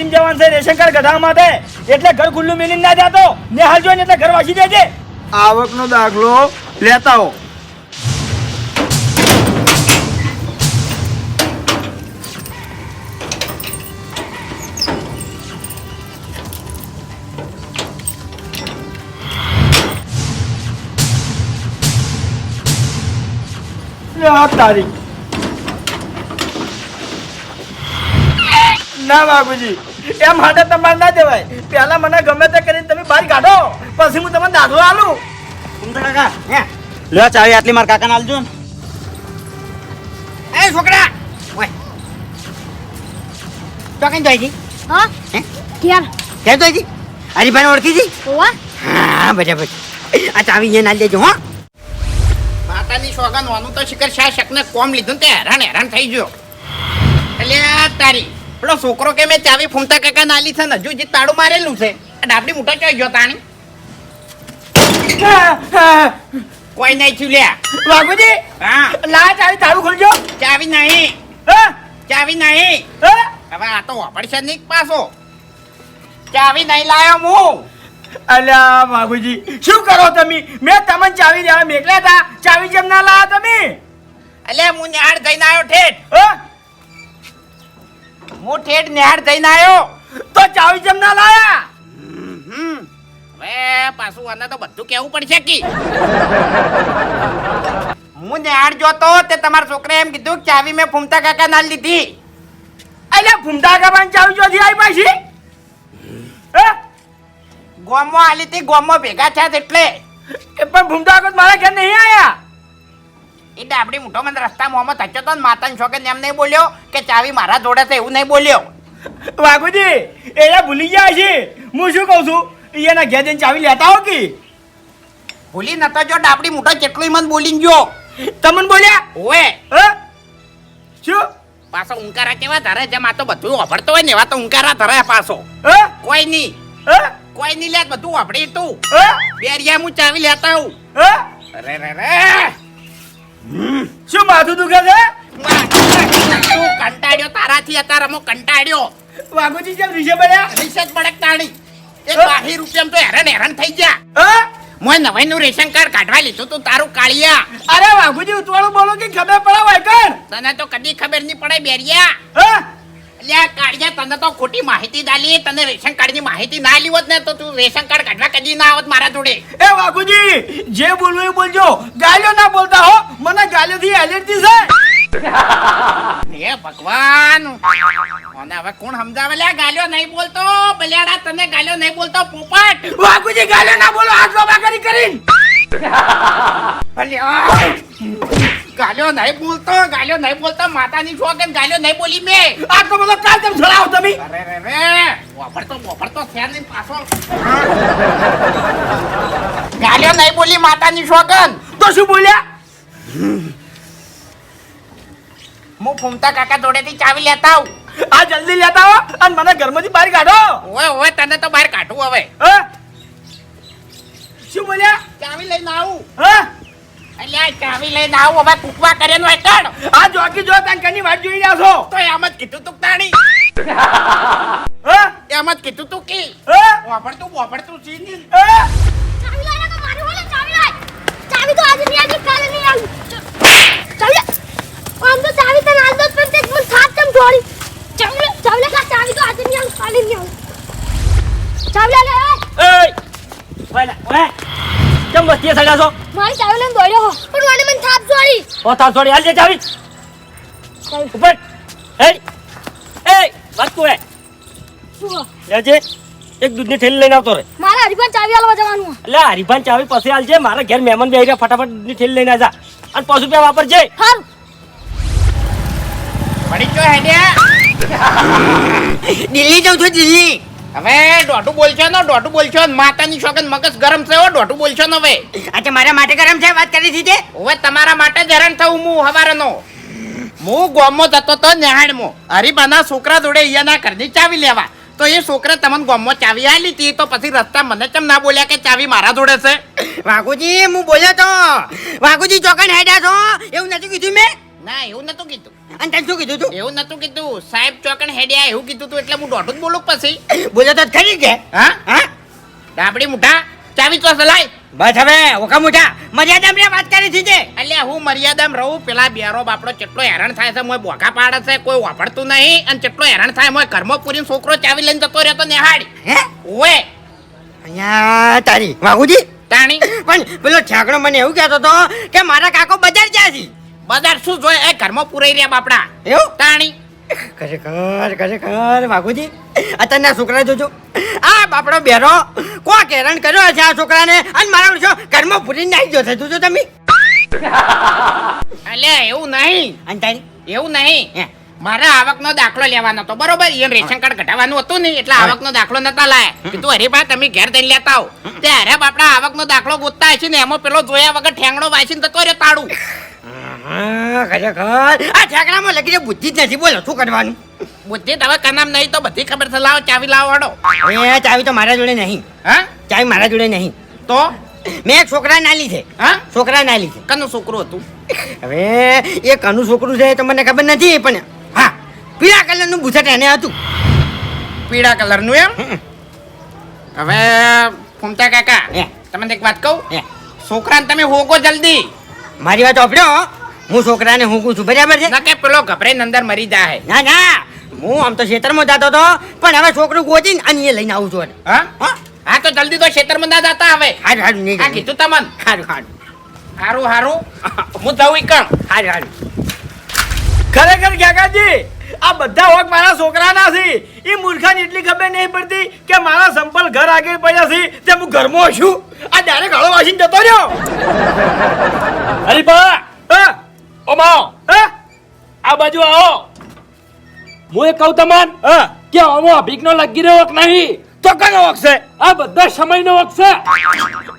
જવાનું છે ration card કઢાવવા માટે. એટલે ઘર ખુલ્લું મેલીને ના જાતો. ને હાલ જોઈને એટલે ઘર વાસી દેજે. આવકનો દાખલો લેતા હો લે આ તારી ના બાબુજી એમ માટે તમારે ના જવાય પહેલા મને ગમે તે કરીને તમે બહાર કાઢો. પછી હું તમને દાદો આલું. કાકા હે. લે ચાવી આટલી માર કાકાને આલજો ને. એ છોકરા ઓય. તો કઈ જોઈ જી હા? હે? ક્યાં? ક્યાં જોઈ જી હરીભાઈ ઓળખી જી ઓવા હા બરાબર. આ ચાવી અહીંયા નાલી દેજો હો. માતાની સોગન વાનું તો શિખર શાહ શકને કોમ લીધું ને તે હેરાન હેરાન થઈ ગયો. એટલે તારી. પેલો છોકરો કે મેં ચાવી ફૂમતા કાકા નાલી છે ને હજુ જે તાળું મારેલું છે. ડાબડી મોટા ચોઈ ગયો તાણી? કોઈ નહીં છું લ્યા. બાપુજી હા. લા ચાવી તાળું ખોલજો. ચાવી નહીં. ચાવી નહીં. હવે આ તો વાપરશે નહીં પાછો. ચાવી નહીં લાયો હું. અલ્યા બાબુજી શું કરો તમે? મેં તમને ચાવી દેવા મેકલ્યા હતા. ચાવી જેમ ના લાયા તમે? અલ્યા હું નિહાળ જઈને આવ્યો ઠેઠ. હા? ઠેઠ નિહાળ જઈને આવ્યો. તો ચાવી જેમ ના લાયા. હવે પાછું આને તો બધું કેવું પડશે કી. હું નિહાળ જોતો તે તમારા છોકરાએ એમ કીધું કે ચાવી મેં ફૂમતા કાકા ના લીધી. એટલે ફૂમતા કાપાની ચાવી જોથી આવી પાછી? ગોમો ગોમમાં આલી હતી ગોમમાં ભેગા થયા એટલે એ પણ ફૂમતા કાકા મારા ઘેર નહીં આયા? એ ડાબડી મોટો મને રસ્તા મોમાં થચ્યો તો માતાને છોકરાને એમ નહીં બોલ્યો કે ચાવી મારા જોડે છે એવું નહીં બોલ્યો. વાઘુજી એ ભૂલી ગયા છે. હું શું કહું છું? એના ઘેર જઈને ચાવી લેતા હો કે? ભૂલી નતો જો ડાબડી મોટો કેટલું મને બોલી ગયો. તમને બોલ્યા? ઓએ હ? શું? પાછો ઉંકારા કેવા ધરે જેમ આ તો બધું વાપરતો હોય ને એવા તો ઉંકારા ધરે પાછો. હ? કોઈ નહીં હ? કોઈ નહીં લે બધું વાપરી તું. હા? બેરિયા હું ચાવી લેતા હું હ? અરે રે રે શું માથું દુખે છે? તું કંટાળ્યો તારાથી અત્યારે હું કંટાળ્યો. વાઘુજી કેમ વિશે બન્યા રિસર્ચ બળક તાણી. એ? બાહી રૂપિયામાં તો હેરાન હેરાન થઈ ગયા. મોય નવાઈ નું રેશન કાર્ડ કાઢવા લીધું તું તારું કાળિયા. અરે વાઘુજી ઉતવાળું બોલો કે ખબર પડે હોય કણ તને તો કદી ખબર નહીં પડે બેરિયા. હા? અલ્યા કાળિયા તને તો ખોટી માહિતી દાલી તને રેશન કાર્ડની માહિતી ના આલી હોત ને તો તું રેશન કાર્ડ કાઢવા કદી ના આવત મારા જોડે. એ વાઘુજી જે બોલવું એ બોલજો. ગાલ્યો ના બોલતા હો. મને ગાલ્યોથી એલર્જી છે. હે ભગવાન અને હવે કોણ સમજાવે? લ્યા ગાલ્યો નહીં બોલતો. બલિયાડા તને ગાલ્યો નહીં બોલતો પોપટ. વાઘુજી ગાલ્યો ના બોલો. હાથ લોબા કરી કરીને. અલ્યા ગાલ્યો નહીં બોલતો ગાલ્યો નહીં બોલતો માતાની છોકન ગાલ્યો નહીં બોલી મે. આ તો બધો કાલ તેમ છોડાવ તમે. અરે રે રે વાપરતો વાપરતો થયા નહીં પાછો. ગાલ્યો નહીં બોલી માતાની છોકન તો શું બોલ્યા? હું ફૂમતા કાકા જોડેથી ચાવી લેતા આવું. આ જલ્દી લેતા હો અને મને ઘરમાંથી બહાર કાઢો. ઓય ઓય તને તો બહાર કાઢું હવે. હા? શું બોલ્યા? ચાવી લઈને આવું. હા? અલ્યા ચાવી લઈને આવું હવે કુકવા કરે નો એકડ આ જોકી જો તાન કની વાત જોઈ રહ્યા છો? તો એમ જ કીધું તું તાણી. હ? એમ જ કીધું તું કી હ? વાપરતું વાપરતું છી ની હા? ચાવી લાય ને મારી વાલે ચાવી લાય ચાવી તો આજે નહીં આવી કાલે નહીં આવી ચાવી લે. આમ તો ચાવી તને આલ દો પણ તે મને થાક કેમ જોડી ચાવી લે ચાવી લે ચાવી તો આજે નહીં આવી કાલે નહીં આવી ચાવી લે લે એય! ઓય, ઓય. કેમ વસ્તીએ સડ્યા છો. મારી ચાવી લઈને દોડ્યો હો. પણ મને મને થાપ જોડી. ઓ થાપ છોડી હાલ જે ચાવી. ચાવી ઉપર. એ એ. વાત તું એ લેજે એક દૂધની થેલી લઈને આવતો રે. મારે હરીફાન ચાવી આલવા જવાનું એટલે હરીફાન ચાવી પછી આલજે છે મારા ઘેર મહેમાન બે રહ્યા. ફટાફટ દૂધની થેલી લઈને આજા. અને પાછું રૂપિયા વાપરજે. હાલ પડી ગયો હેડ્યા. દિલ્હી જાઉં છું દિલ્હી. હવે દોઢું બોલશો ને દોઢું બોલશો ને માતાની છોકન મગજ ગરમ છે દોઢું બોલશો ને હવે. અચ્છા મારા માટે ગરમ છે? વાત કરી દીધી હવે તમારા માટે જ હેરાન થવું હું હવારનો. હું ગોમો જતો તો નેહાડમાં હરીબાના છોકરા જોડે અહીંયાના ઘરની ચાવી લેવા. તો એ છોકરા તમને ગોમમાં ચાવી આલી હતી તો પછી રસ્તા મને કેમ ના બોલ્યા કે ચાવી મારા જોડે છે? વાઘુજી હું બોલ્યો તો. વાઘુજી ચોકન હેડ્યા છો? એવું નથી કીધું મેં? ના એવું નતું કીધું. અને તને શું કીધું તું? એવું નતું કીધું. સાહેબ ચોકણ હેડ્યા એવું કીધું તું એટલે હું દોઢું જ બોલું પછી. બોલ્યો તો ખરી કે. હા? હા? ડાબડી મુઠા ચાવી તો સલાય બસ હવે ઓકા મુઠા. મર્યાદા મેં વાત કરી છે એટલે હું મર્યાદામાં રહું પેલા બેરો બાપડો કેટલો હેરાન થાય છે મોય બોકા પાડે છે કોઈ વાપરતું નહીં અને કેટલો હેરાન થાય મોય કર્મો પૂરીને છોકરો ચાવી લઈને જતો રહેતો તો નિહાળી. હે? ઓએ. અહીંયા તારી વાહુજી તાણી. પણ પેલો છાકડો મને એવું કહેતો હતો કે મારા કાકો બજાર ગયા છે. બજાર શું જોઈએ? એ ઘરમાં પુરાઈ રહ્યા બાપડા. એવું? તાણી. ખરેખર ખરેખર વાઘુજી અત્યારના છોકરા જોજો. આ બાપડો બેરો. કો કેરણ કર્યો છે આ છોકરાને? અને મારા ઓળખો ઘરમાં ભૂલીને નાખી જશે જોજો તમે. અલે એવું નહીં. અને તારી એવું નહીં. મારા આવકનો દાખલો લેવાનો હતો. બરોબર? એમ રેશન કાર્ડ કઢાવવાનું હતું નહીં એટલે આવકનો દાખલો નતા લાયા. કીધું હરીભા તમે ઘેર દઈ લેતા આવો. ત્યારે બાપડા આવકનો દાખલો ગોતતા હશે ને એમાં પેલો જોયા વગર ઠેંગડો વાંચીને તો રહ્યો તાળું. ખરેખર? આ ઠેકડામાં લગી બુદ્ધિ જ નથી બોલો શું કરવાનું? બુદ્ધિ તમે કનામ નહીં તો બધી ખબર છે. લાવો ચાવી લાવો વાળો એ ચાવી તો મારા જોડે નહીં. હા? ચાવી મારા જોડે નહીં. તો? મેં એક છોકરા નાલી છે. હા? છોકરા નાલી છે. કનું છોકરું હતું? હવે એ કનું છોકરું છે તો મને ખબર નથી પણ હા પીળા કલરનું બુસટ એને હતું. પીળા કલરનું એમ? હવે ફૂમતા કાકા હે. તમને એક વાત કહું. છોકરાને તમે હોકો જલ્દી. મારી વાત ઓપડ્યો હું છોકરાને હું છું બરાબર છે? ના કે પેલો ગભરાઈને અંદર મરી જાય ના ના. હું આમ તો ખેતરમાં જતો હતો પણ હવે છોકરું ગોચીને અને એ લઈને આવું છું. હા? હા? હા તો જલ્દી તો ખેતરમાં ના જતા હવે. હારું હારું નહીં કીધું તમને? હારું હારું. હારું હારું. હું. જવું કણ. હારું હારું. ખરેખર કાકાજી આ બધા હોક મારા છોકરાના છે. એ મૂર્ખાને એટલી ખબર નહીં પડતી કે મારા સંપલ ઘર આગળ પડ્યા છે. તે હું ઘરમાં છું. આ ડાયરેક્ટ હળો વાસીને જતો રહ્યો. અરે બા હા? ઓમાઓ આ બાજુ આવો. હું એ કહું તમન હા? કે આમો અભિજ્ઞ લગી રહ્યો નહીં. તો કયો વખ છે. આ બધા સમયનો વખત છે.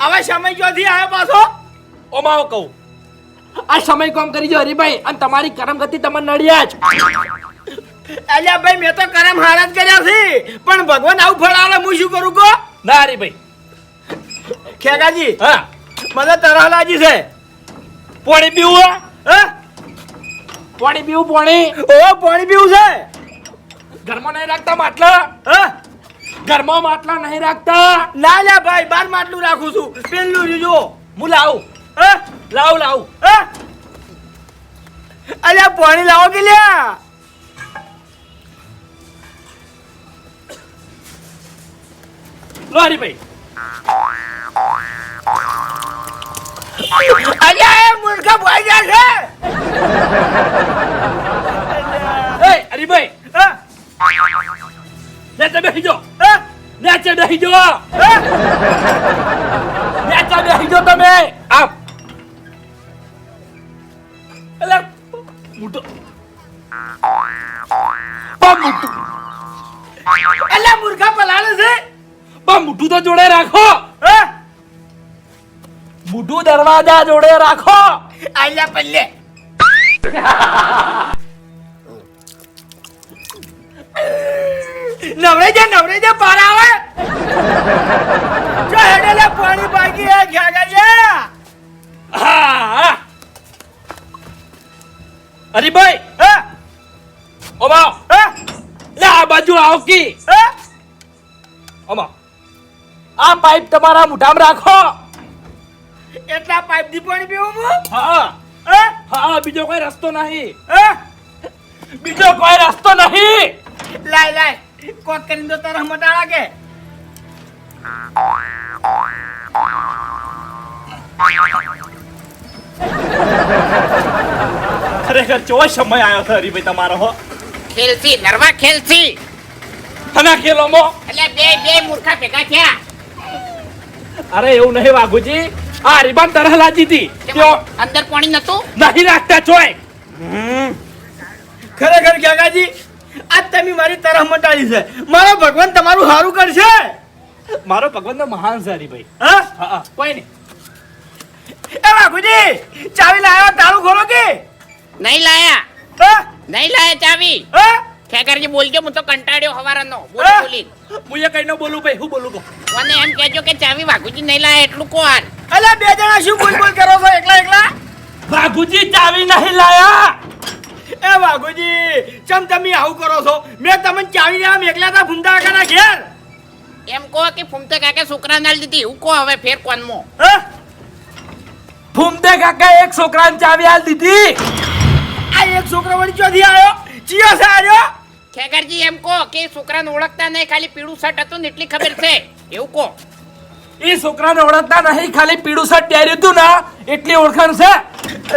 હવે સમય ક્યાંથી આવ્યો પાછો? ઓમાઓ કહું. આ સમય કોમ કરી જો હરીભાઈ અને તમારી કરમગતિ તમને નડિયા જ અલ્યા ભાઈ મેં તો કરમ હારા જ કર્યા છે. પણ ભગવાન આવું ફળ આલે હું શું કરું કો ના હરીભાઈ ખેગાજી હા. મને તરહ લાગી છે. પોણી પીવું હે? પોણી પીવું પોણી. ઓ પોણી પીવું છે? ઘરમાં નહીં રાખતા માટલા? હે? ઘરમાં માટલા નહીં રાખતા? ના લે ભાઈ બાર માટલું રાખું છું. પેલું રીજો હું લાવું. હે? લાવું લાવું. હે? અલ્યા પાણી લાવો કે લ્યા? લો હરીભાઈ એ મૂર્ખા ભાઈ ગયા છે એ હરીભાઈ હા નેચે બેસી જો નેચે બેસી જો નેચે બેસી જો તમે આમ એટલે મોટો બા મોટું અલ્યા મૂર્ખા પલાળે છે બા મોટું તો જોડે રાખો. હા? મોટું દરવાજા જોડે રાખો. અલ્યા પલ્લે. નવરે જે નવરે જે પાર આવે. જો હેડેલે પાણી બાકી હે ઘાગા જે હા. હા. હરીભાઈ. હા? ઓ બાવ હા? લા આ બાજુ આવો કી. હા? ઓમા. આ પાઇપ તમારા મુઠામાં રાખો. એટલા પાઇપથી પાણી પીવું હું? હા. હા? હા બીજો કોઈ રસ્તો નહીં. બીજો કોઈ રસ્તો નહીં. લાય લાય. કોક કરીને તો તારા મટાડા કે ખરેખર ચો સમય આવ્યો છે હરીભાઈ તમારો હો? ખેલસી નરવા ખેલસી. તમે મો એટલે બે બે મૂર્ખા ભેગા થયા. અરે એવું નહીં વાઘુજી. આ રિબન તરહ લાજી હતી. અંદર પાણી નતું નહીં રાખતા ચોય. ખરેખર કાકાજી આજ તમે મારી તરફ મટાડી છે. મારો ભગવાન તમારું સારું કરશે. મારો ભગવાન તો મહાન છે ભાઈ હા? કોઈ નહીં. એ વાઘુજી ચાવી લાવ્યો તાળું ખોલો કે? નહીં લાયા. નહીં લાયા ચાવી. હા? ખેકરજી બોલજો હું તો કંટાળ્યો હવારનો. બોલી બોલી. હું એ કઈ ન બોલું ભાઈ હું બોલું કો મને એમ કહેજો કે ચાવી વાઘુજી નહીં લાયા એટલું કોણ? અલે બે જણા શું બોલ બોલ કરો છો એકલા એકલા? વાઘુજી ચાવી નહીં લાયા. એ વાઘુજી ચમ તમે આવું કરો છો? મેં તમને ચાવી આમ એકલા તા ફૂમતા કાકાના ઘેર. એમ કહો કે ફૂમતે કાકે છોકરા નાલ દીધી હું કહો હવે ફેર કોનમો હે? ફૂમતે કાકા એક છોકરાને ચાવી આલ દીધી. આ એક છોકરો વળી ચોથી આવ્યો ચિયો છે આવ્યો ખેગરજી, એમ કહો કે છોકરાને ઓળખતા નહીં, ખાલી પીળું શર્ટ હતું ને એટલી ખબર છે. એવું કહો. એ છોકરાને ઓળખતા નહીં, ખાલી પીળું શર્ટ પહેર્યું હતું ને, એટલી ઓળખાણ છે?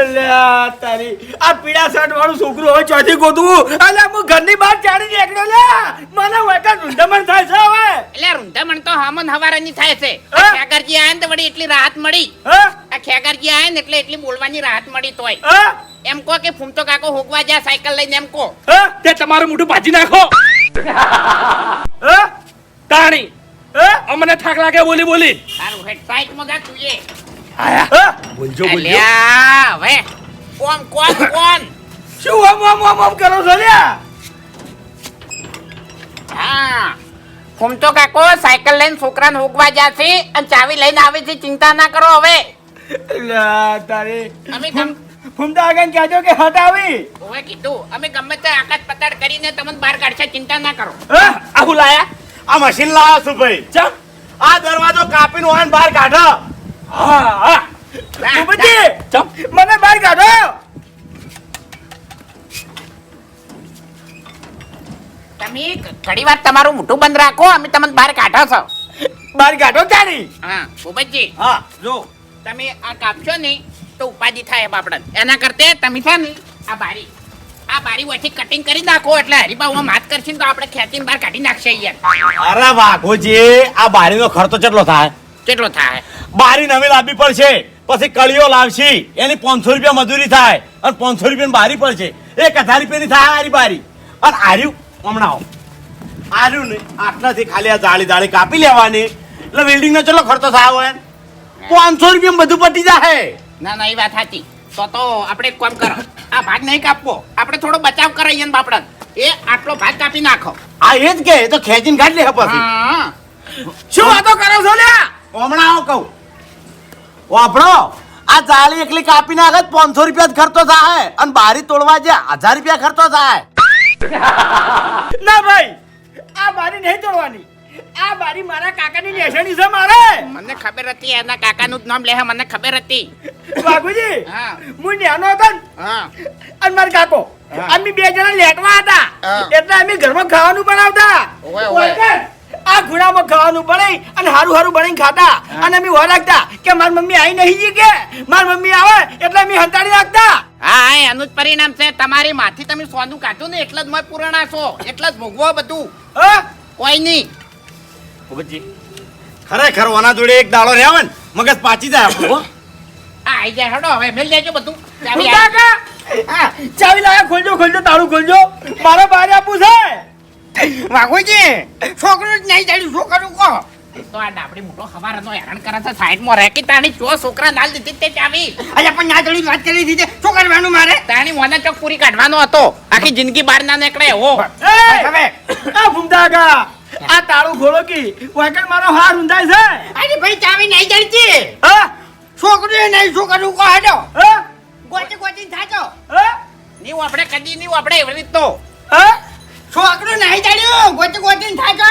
અલ્યા તારી આ પીળા શર્ટ વાળું છોકરું હવે ચોથી ગોતવું. અલ્યા હું ઘરની બહાર ચાડી નીકળ્યો લે. મને વખત ઊંધમણ થાય છે હવે. એટલે રૂંધામણ તો હમન હવારાની થાય છે. હા? ખેગરજી આયા ને તો વળી એટલી રાહત મળી. આ ખેગરજી આયા ને એટલે એટલી બોલવાની રાહત મળી તોય. એમ કહો કે ફૂમતો કાકો હોકવા જા સાયકલ લઈને એમ કો તે તમારું મોઢું ભાજી નાખો. તાણી. અમને થાક લાગે બોલી બોલી. સારું હેડ સાઈડમાં જા તું એ હે? બોલજો અલ્યા હવે. કોણ કોણ કોણ શું આમ આમ આમ આમ કરો છો લ્યા? હા. ફૂમતો કાકો સાયકલ લઈને છોકરાને હોગવા જાશે અને ચાવી લઈને આવે છે ચિંતા ના કરો હવે. અલ્યા તારી. અમે ફૂમ- ફૂમતા આગળ કહેજો કે હટાવી. હવે કીધું અમે ગમે તે આકાશ પતાડ કરીને તમને બહાર કાઢશે ચિંતા ના કરો. હા? આવું લાયા? આ મશીન લાવો છું ભાઈ? ચમ? આ દરવાજો કાપીને વાહન બહાર કાઢો. હા હા ભૂપતજી, ચમ. મને બહાર કાઢો. તમે થોડી વાર તમારું મોઢું બંધ રાખો અમે તમને બહાર કાઢો છો. બહાર કાઢો તારી હા ભૂપતજી. હા જો. તમે આ કાપશો ને તો ઉપાધિ થાય બાપડા એના કરતે તમે છે ને આ બારી આ બારી ઓછી કટિંગ કરી નાખો એટલે હરીબા માત કરશે ને તો આપણે ખેંચીને બહાર કાઢી નાખશે યાર અરે વાઘોજી આ બારીનો ખર્ચો કેટલો થાય? કેટલો થાય? બારી નવી લાવવી પડશે. પછી કળીઓ લાવશી. એની પાંચસો રૂપિયા મજૂરી થાય. અને પાંચસો રૂપિયા બારી પડશે. એક હજાર રૂપિયાની થાય આરી બારી. અને આર્યું હમણાં આર્યું ને આટલાથી ખાલી આ જાળી જાળી કાપી લેવાની. એટલે વેલ્ડિંગનો ચલો ખર્ચો થાય હોય? પાંચસો રૂપિયા બધું પટી જાય ના ના એ વાત સાચી. તો તો આપણે એક કામ કરો. આ ભાગ નહીં કાપવો. આપણે થોડો બચાવ કરાવીએ ને બાપડા. એ આટલો ભાગ કાપી નાખો. આ એ જ કે તો ખેંચીને કાઢી લે પછી. શું વાતો કરો છો લ્યા? હમણાં આવો કહું. વાપરો આ જાળી એકલી કાપી નાખે પાંચસો રૂપિયા જ ખર્ચો થાય અને બારી તોડવા જે હજાર રૂપિયા ખર્ચો થાય. ના ભાઈ આ બારી નહીં તોડવાની. આ બારી મારા કાકાની લેસણી છે મારે. મને ખબર હતી એના કાકાનું જ નામ લે મને ખબર હતી. બાબુજી હા. હું નેનો હતો ને અને મારા કાકો અમે બે જણા લેટવા હતા. એટલે અમે ઘરમાં ખાવાનું બનાવતા. ઓય ઓવે. આ ગુણામાં ખાવાનું બને અને હારું હારું બનાવીને ખાતા. અને અમે વાર રાખતા કે મારી મમ્મી આવી નહીં જી કે? મારી મમ્મી આવે એટલે અમે હંતાડી રાખતા. હા એનું જ પરિણામ છે. તમારી માથી તમે સોનું કાઢ્યું ને એટલે જ મોય પુરાણા છો. એટલે જ ભોગવો બધું. હ? કોઈ નહીં. ભગતજી ખરેખર ઓના જોડે એક દાડો રહેવા ને મગજ પાછી જાય આપણું આ આઈ જાય. હડો હવે મેલ દેજો બધું. ચાવી હું આ- કાકા હા, ચાવી લાયા ખોલજો ખોલજો તાળું ખોલજો. મારે બહાર આપવું છે. વાઘુજી છોકરો જ નહીં જાણ્યું છોકરું કહો. તો આ ડાબડી મોટો હવારનો હેરાન કરે છે સાઈડમાં રહે કે તાણી જો છોકરા નાલ દીધી તે ચાવી અલ્યા પણ ના ચડી વાત કરી દીધી. શું કરવાનું મારે? તાણી મોને ચોક પૂરી કાઢવાનો હતો. આખી જિંદગી બહાર ના નીકળે હો. એ, આ કાકા, આ તાળું ખોલો કી વાકણ મારો હાર ઊંધાય છે. અરે ભાઈ ચાવી નહીં જડતી. હા? છોકરું નહીં શું છોકરું કહો હેડો. હા? ગોચી ગોચી થાચો. હા? નહીં આપણે કદી નહીં આપણે એવી રીત તો હા? છોકરું નહીં જડ્યું ગોચી ગોચી થાચો?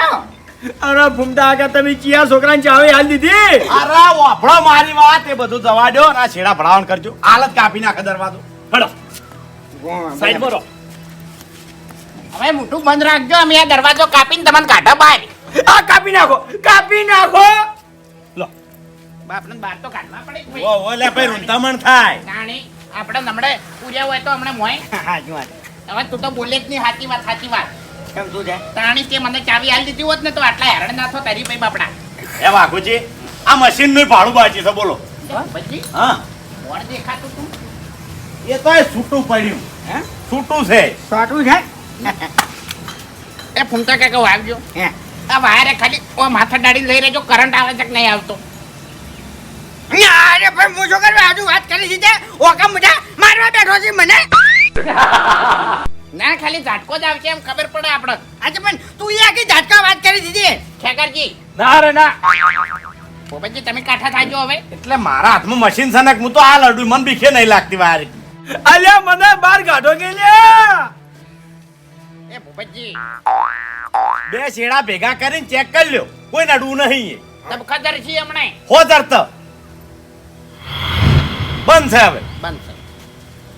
અરે ભૂમતા કાકા તમે ચિયા છોકરાને ચાવી હાલ દીધી. અરે વાપરો મારી વાત એ બધું જવા દો અને આ છેડા ભરાવણ કરજો. હાલત કાપી નાખે દરવાજો. હડો. સાઈડ રહો. હવે મોટું બંધ રાખજો. અમે આ દરવાજો કાપીને તમને કાઢા બહાર. આ કાપી નાખો. કાપી નાખો. લો. બાપને બહાર તો કાઢવા પડે ઓ ઓ લે ભાઈ રૂંતામણ થાય. આપણે નમડે પૂર્યા હોય તો હમણે મોય હા વાત હવે તું તો બોલે જ નહીં સાચી વાત સાચી વાત. કેમ શું છે? તાણી તે મને ચાવી આલી દીધી હોત ને તો આટલા હેરાન ના થો તારી ભાઈ બાપડા. એ વાઘુજી આ મશીનનું ભાડું બાજી છે બોલો. પછી હા. મોડ દેખાતું તું? એ તો છૂટું પડ્યું. હે? છૂટું છે. છોટું છે? એ ફૂમતા કાકા વાવજો હે. આ વાયરે ખાલી ઓ માથા ડાળી લઈ રહેજો કરંટ આવે છે કે નહીં આવતો. અરે ભાઈ હું કરવા હજુ વાત કરી દીધે ઓકા મુઠા મારવા બેઠો છે મને? ના ખાલી ઝાટકો જ આવશે એમ ખબર પડે આપણે આજે પણ તું એ આખી ઝાટકા વાત કરી દીધી. ખેકરજી ના રે ના. પોપટજી તમે કાઠા થાજો હવે. એટલે મારા હાથમાં મશીન છે ને હું તો આ લડું મન બીખે નહીં લાગતી વારી. અલ્યા મને બાર કાઢો કે લ્યા? એ પોપટજી બે શેડા ભેગા કરીને ચેક કરી લ્યો. કોઈ નડવું નહીં ખતર છે હમણે. હો તરત બંધ છે હવે. બંધ છે.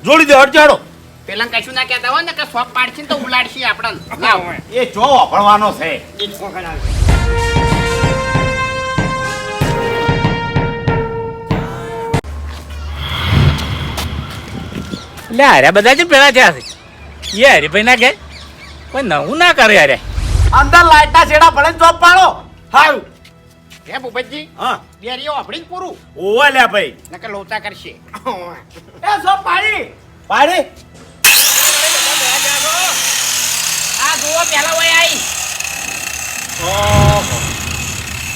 જોડી દે હટજાડો પેલા કશું ના કહેતા હોય ને કે સોપ પાડશે તો ઉલાડશે આપણને. ના હોય. એ જો વાપરવાનો છે. લે અરે બધા જ પેલા થયા છે. એ હરીભાઈ ના કે કોઈ નવું ના કરે અરે. અંદર લાઈટના છેડા પડે જોબ ચોપ પાડો. હારું. હે ભૂપતજી હા. બેરીઓ આપણી જ પૂરું. ઓવા લે ભાઈ. નકર લોચા કરશે. એ જોબ પાડી. પાડી? આ જુઓ પેલા હોય આઈ.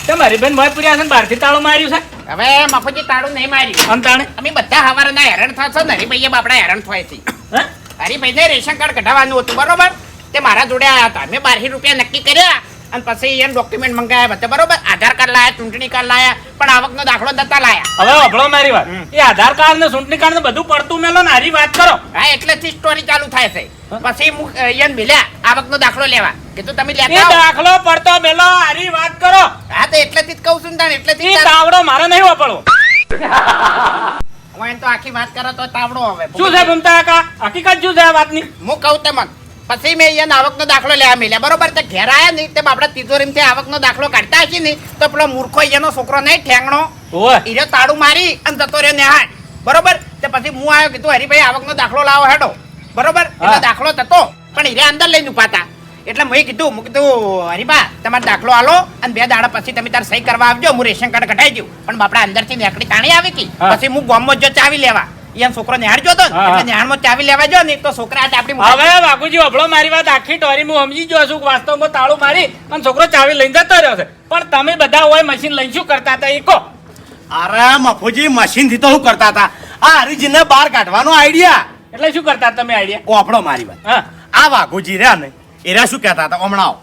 કેમ હરીભાઈ મોય પૂર્યા છે ને બહારથી તાળું માર્યું છે. હવે મફતજી તાળું નહીં માર્યું. અંતાણે અમે બધા હવારના હેરાન થશો ને હરીભાઈએ બાપડા હેરાન થાય છે. હે? હરીભાઈને રેશન કાર્ડ કઢાવવાનું હતું બરોબર? તે મારા જોડે આવ્યા હતા. મેં બારસી રૂપિયા નક્કી કર્યા. અને પછી એને ડોક્યુમેન્ટ મંગાયા બધા બરોબર આધાર કાર્ડ લાયા ચૂંટણી કાર્ડ લાયા પણ આવકનો દાખલો નતા લાયા. હવે અભળો મારી વાત. એ આધાર કાર્ડ ને ચૂંટણી કાર્ડ ને બધું પડતું મેલો ને હારી વાત કરો. હા એટલેથી સ્ટોરી ચાલુ થાય છે. પછી હું એને ભીલ્યા આવકનો દાખલો લેવા. કે તું તમે લેતા. દાખલો પડતો મેલો હારી વાત કરો. હા તો એટલેથી જ કહું છું ને એટલેથી. તાવડો મારે નહીં વાપરવો. હું તો આખી વાત કરો તો તાવડો હવે. શું છે ભૂમતા કાકા? હકીકત શું છે આ વાતની? હું કહું તમને. પછી મેં એને આવકનો દાખલો લેવા મળ્યા બરોબર તે ઘેર આવ્યા નહીં તેમ આપણે તિજોરીમાંથી આવકનો દાખલો કાઢતા હશે નહીં તો પેલો મૂર્ખો એનો છોકરો નહીં ઠેંગણો. ઓય. તાળું મારી અને જતો રહ્યો નેહાડ બરોબર તે પછી હું આવ્યો કીધું હરીભાઈ આવકનો દાખલો લાવો હેડો. બરોબર એટલે દાખલો થતો પણ હીરે અંદર લઈને ઉપાતા એટલે મેં કીધું મેં કીધું હરીબા તમારો દાખલો આલો અને બે દાડા પછી તમે તાર સહી કરવા આવજો હું રેશન કાર્ડ કઢાઈ દઉં. પણ બાપડા અંદરથી નેકડી તાણી આવી હતી. પછી હું ગામમાં જો ચાવી લેવા. એમ છોકરો નિહાળ જોતો. એટલે નિહાળમાં ચાવી લેવા જો ને તો છોકરા હાથે આપણી હવે બાપુજી અભળો મારી વાત આખી ટોરી હું સમજી ગયો છું વાસ્તવમાં તાળું મારી અને છોકરો ચાવી લઈને જતો રહ્યો છે. પણ તમે બધા હોય મશીન લઈને શું કરતા હતા એ કહો. અરે મફુજી મશીનથી તો શું કરતા હતા? આ હરીજીને બહાર કાઢવાનો આઈડિયા એટલે શું કરતા તમે આઈડિયા કોપડો મારી વાત. આ વાઘુજી રહ્યા ને એરા શું કહેતા હતા? હમણાં આવો.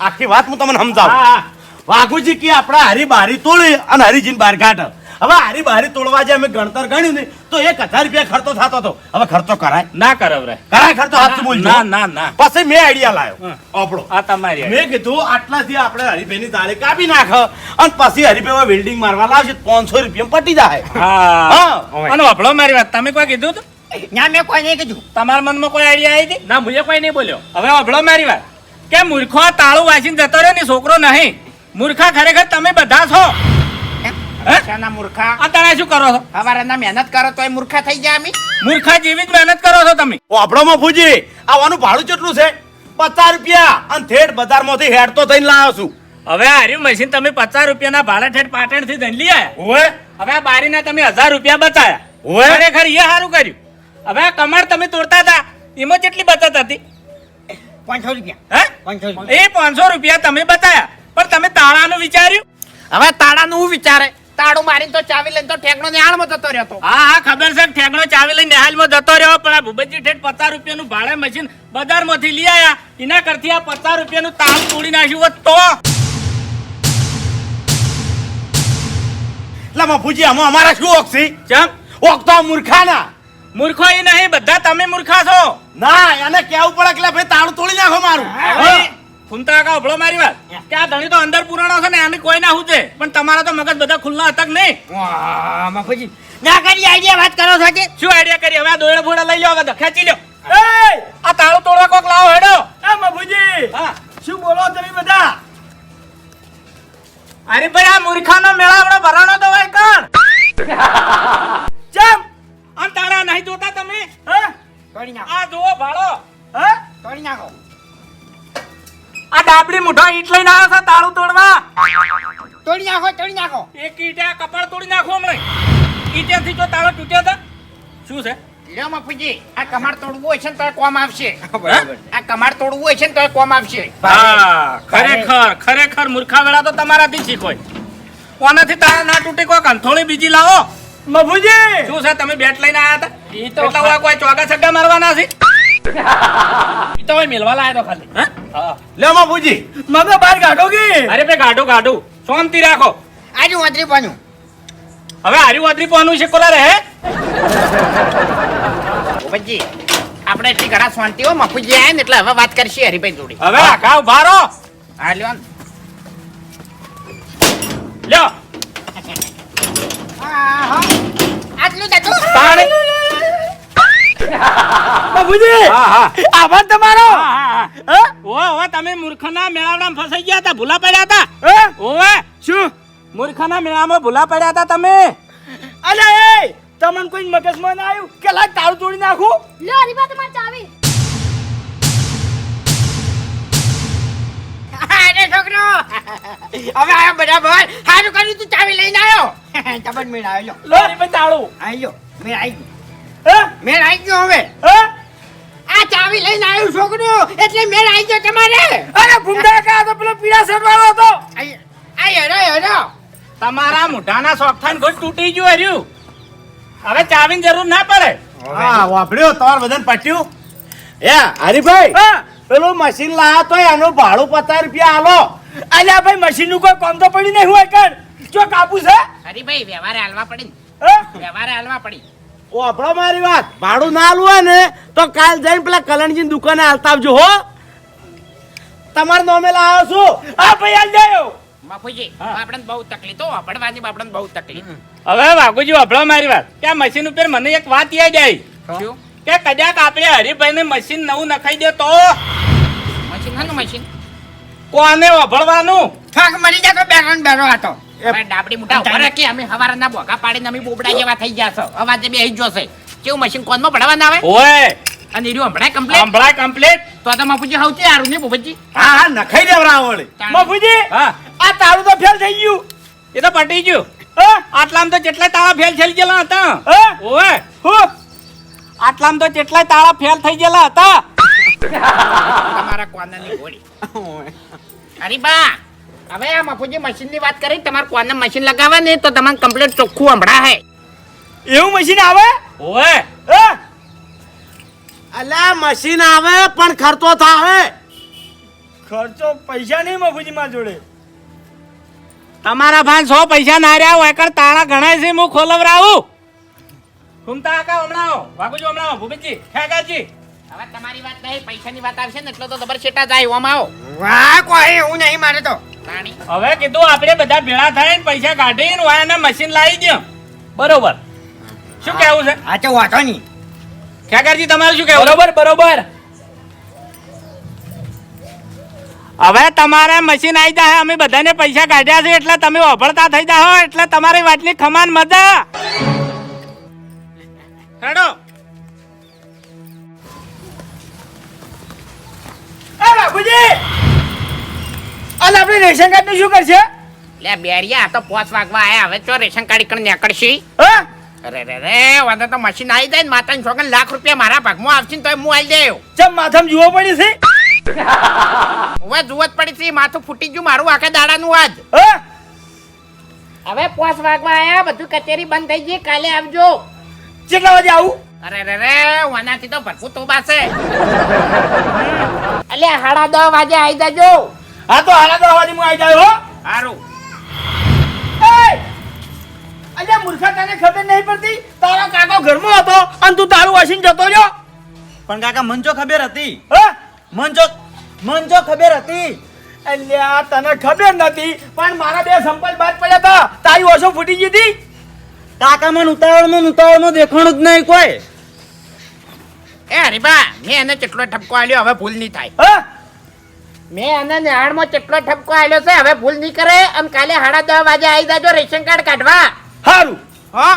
આખી વાત હું તમને સમજાવું. વાઘુજી કે આપણા હરી બારી તોડી અને હરીજીને બહાર કાઢ. હવે હારી બારી તોડવા જે અમે ગણતર ગણ્યું ને તો એક હજાર રૂપિયા ખર્ચો થતો હતો. હવે ખર્ચો કરાય. ના કરાવરે કરાય ખર્ચો હાથ બોલ ના ના ના. પછી મેં આઈડિયા લાવ્યો આપણો આ તમારી મેં કીધું આટલાથી આપણે હરીભાઈની તારે કાપી નાખ અને પછી હરીભાઈ વેલ્ડિંગ મારવા લાવશે પાંચસો રૂપિયા પટી જાય. હા. હા. અને આપણો મારી વાત. તમે કોઈ કીધું હતું? ના મેં કોઈ નહીં કીધું. તમારા મનમાં કોઈ આઈડિયા આવી હતી? ના મુજે કોઈ નહીં બોલ્યો. હવે આપણો મારી વાત. કે મૂર્ખો તાળું વાંચીને જતો રહ્યો ને છોકરો નહીં. મૂર્ખા ખરેખર તમે બધા છો? શાના મૂર્ખા. આ તારા શું કરો છો? હવારના મહેનત કરો તો મૂર્ખા થઈ જાય અમે. મૂર્ખા જેવી જ મહેનત કરો છો તમે. આપણો મફુજી આવવાનું ભાડું કેટલું છે? પચાસ રૂપિયા. અને થેટ બજારમાંથી હેડ તો થઈને લાવ્યો છું. હવે હાર્યું મશીન તમે પચાસ રૂપિયાના ભાડા ઠેઠ પાટણથી ધન લઈ આવ્યા ઓવે હવે આ બારીના તમે હજાર રૂપિયા બચાયા. ઓવે. ખરેખર એ સારું કર્યું. હવે આ કમર તમે તોડતા હતા. એમાં કેટલી બચત હતી? પાંચસો રૂપિયા. હે? પાંચસો એ પાંચસો રૂપિયા તમે બતાયા પણ તમે તાળાનું વિચાર્યું? હવે તાળાનું હું વિચારે? તાળું મારીને તો ચાવી લઈને તો ઠેકણો નિહાળમાં જતો રહ્યો હા હા ખબર છે કે ઠેકણો ચાવી લઈને હાલમાં જતો રહ્યો પણ આ ભૂપતજી ઠેઠ પચાસ રૂપિયાનું ભાડે મશીન બજારમાંથી લઈ આવ્યા એના કરતી આ પચાસ રૂપિયાનું તાળ તોડી નાખ્યું હોત તો. એટલે મફુજી આમાં અમારા શું ઓક છે? ચમ? ઓક તો આ મૂર્ખાના. મૂર્ખો એ નહીં બધા તમે મૂર્ખા છો. ના એને કેવું પડે કે ભાઈ તાળું તોડી નાખો મારું. ફૂમતા કાકા અભળો મારી વાત. કે આ ધણી તો અંદર પુરાણો છે ને આને કોઈ ના હુજે પણ તમારા તો મગજ બધા ખુલ્લા હતા કે નહીં? વાહ, મફુજી ના કરી આઈડિયા વાત કરો છો કે? શું આઈડિયા કરી? હવે આ દોયડા ફોડા લઈ લો હવે ખેંચી લો એ આ તાળું તોડવા કોક લાવો હેડો. એ મફુજી હા. શું બોલો તમે બધા? અરે ભાઈ આ મૂર્ખાનો મેળાવડો ભરાણો લ્યો મફુજી આ કમાડ તોડવું હોય છે ને તો કોમ આવશે. આ કમાડ તોડવું હોય છે ને તો કોમ આવશે. હા ખરેખર. ખરેખર મૂર્ખા વેળા તો તમારાથી શીખો કોનાથી તારા ના તૂટી કોઈ કંથોળી બીજી લાવો. મફુજી! શું છે તમે બેટ લઈને આવ્યા હતા? એટલા હોય કોઈ ચોગા છગ્ગા મારવાના છે? ઈ તો મેલવા લાયા તો ખાલી. હા? લે મફુજી મને બહાર કાઢો કે? અરે બે ગાઢું ગાઢું શાંતિ રાખો. આજુ વાદરી પાનું. હવે હારી વાદરી પાનું છે કોલા રહે? ભૂપતજી આપણે એટલી ઘણા શાંતિ હો મફુજી આયા ને એટલે હવે વાત કરશી હરિભાઈ જોડે. હવે આખા ઊભા રહો? હા લ્યો. લ્યો. આટલું જ હતું. તાણે. બાપુજી હા હા. આભાર તમારો. હા હા હા? ઓવે ઓવે તમે મૂર્ખના મેળાવડામાં ફસાઈ ગયા હતા ભૂલા પડ્યા હતા. હા? ઓવે. શું? મૂર્ખના મેળામાં ભૂલા પડ્યા હતા તમે? અલા એ! તમને કોઈ મગજમાં ના આવ્યું કે લાગ તાળું તોડી નાખું? લો હરીબા તમારી ચાવી. અરે છોકરો. હવે આયો બરાબર હારું કર્યું તું ચાવી લઈને આવ્યો તબન મેળ આવ્યો લો રે ભાઈ તાળું. આવ્યો મેળ આવી ગયો. હા? મેળ આવી ગયો હવે. હા? આ ચાવી લઈને આવ્યો છોકરો એટલે મેળ આવી ગયો તમારે. અરે ભૂંડા કા તો પેલો પીળા સરવાળો વાળો હતો. આય આય હેરો હરો તમારા મોઢાના શોખથાન ઘર તૂટી ગયું હર્યું. હવે ચાવીની જરૂર ના પડે. હા વાપર્યો તમાર બધાને પટ્યું? એ હરીભાઈ પેલું મશીન લાયા તો એનું ભાડું પચાસ રૂપિયા આલો. અલ્યા ભાઈ મશીનનું કોઈ કામ તો પડી નહીં હોય કર જો કાપુ છે? હરીભાઈ વ્યવહારે હાલવા પડી ને. વ્યવહારે હાલવા પડી. વાપરો મારી વાત. ભાડું ના આલવું હોય ને તો કાલ જઈને પેલા કલણજી દુકાને હાલતા આવજો હો. તમારા નોમે લાવ્યો છું. આ ભાઈ આલ જાયો. બાપુજી આપણને બહુ તકલીફ. હો આપડવાની આપણને બહુ તકલીફ. હવે બાપુજી વાપરો મારી વાત. કે આ મશીન ઉપર મને એક વાત યાદ આવી. કે કદાચ આપણે હરિભાઈને મશીન નવું નખાઈ દે તો? મશીન હાનું મશીન કોને વાપરવાનું? થાક મરી જાય તો બેરો ને બેરો હતો ડાબડી મોટા ઊભા રાખી અમે હવારના બોકા પાડીને અમે બોબડા જેવા થઈ ગયા છો. અવાજે બે જોશે કેવું મશીન કોનમાં ભણવાના આવે? ઓય. અને એર્યું હમણાં કમ્પ્લીટ કમ્પ્લીટ તો બાપુજી માપુજી સૌથી સારું નહીં ભૂપતજી હા હા નખાઈ દેવરા મફુજી હા. આ તાળું તો ફેલ થઈ ગયું. એ તો પટી ગયું. આટલા આટલામાં તો જેટલા તાળા ફેલ થઈ ગયેલા હતા. ઓવે. ઓય હું? આટલામાં તો જેટલા તાળા ફેલ થઈ ગયેલા હતા. તમારા કોનાની ગોળી. અરે બા હવે આ મફુજી મશીનની વાત કરી તમારે કોને મશીન લગાવે ને તો તમારે કમ્પ્લીટ ચોખ્ખું હમણાં હે. એવું મશીન આવે? ઓવે. હા? અલ્યા મશીન આવે પણ ખર્ચો થાય ખર્ચો પૈસા નહીં મફુજી માં જોડે. તમારા ભાન સો પૈસા ના રહ્યા હોય કર તાળા ગણાય છે હું ખોલવરાવું. ઘૂમતા આકા હમણાં આવો વાઘુજી હમણાં આવો ભૂપતજી ઠેકાજી હવે તમારી વાત નહીં પૈસાની વાત આવશે ને એટલો તો દબર છેટા જાય ઓમ આવો. વાહ કોઈ હું નહીં મારે તો. હવે કીધું આપણે બધા ભેળા થઈને પૈસા કાઢીને વાયાને મશીન લાવી દો. બરોબર. શું કેવું છે? આ તો વાંધો નહીં. ખેકરજી તમારું શું કેવું બરોબર બરોબર. હવે તમારે મશીન આવી જાય અમે બધાને પૈસા કાઢ્યા છે એટલે તમે વાપરતા થઈ જાઓ એટલે તમારી વાતની ખમાન મજા. હેડો. એ બાપુજી! અને આપણે રેશન કાર્ડનું શું કરશે? લે બેરિયા આ તો પોચ વાગવા આયા. હવે તો રેશન કાર્ડ કણ નીકળશી? હા? અરે રે રે વાંધો તો મશીન આવી જાય ને માતાની છોકરા લાખ રૂપિયા મારા ભાગમાં આવશે ને તો હું આવી જાય ચમ માથામાં જુઓ પડી છે? હવે જુવત પડી છે માથું ફૂટી ગયું મારું આખા દાડાનું આજ. હવે પોસ વાગવા આયા બધું કચેરી બંધ થઈ ગઈ કાલે આવજો. કેટલા વાગે આવું? અરે રે રે વાનાથી તો ભરપૂર તો બાસે એટલે હાડા દસ વાગે આવી જજો. હા તો હાડા દસ વાગે હું આવી જાય હો. સારું અલે અલ્યા મૂર્ખા તને ખબર નહીં પડતી? તારો કાકો ઘરમાં હતો અને તું તારું વાસીને જતો રહ્યો. પણ કાકા મન જો ખબર હતી. હ? મન જો મન જો ખબર હતી? અલ્યા તને ખબર નથી પણ મારા બે સંપલ બાદ પડ્યા હતા તારી ઓછો ફૂટી ગઈ હતી? કાકા મન ઉતાવળમાં ને ઉતાવળમાં દેખાણું જ નહીં કોઈ. એ હરીબા મેં એને કેટલો ઠપકો આલ્યો હવે ભૂલ નહીં થાય. હા? મેં એને નિહાળમાં કેટલો ઠપકો આલ્યો છે હવે ભૂલ નહીં કરે. અને કાલે સાડા દસ વાગે આવી જાજો રેશન કાર્ડ કાઢવા. સારું હા?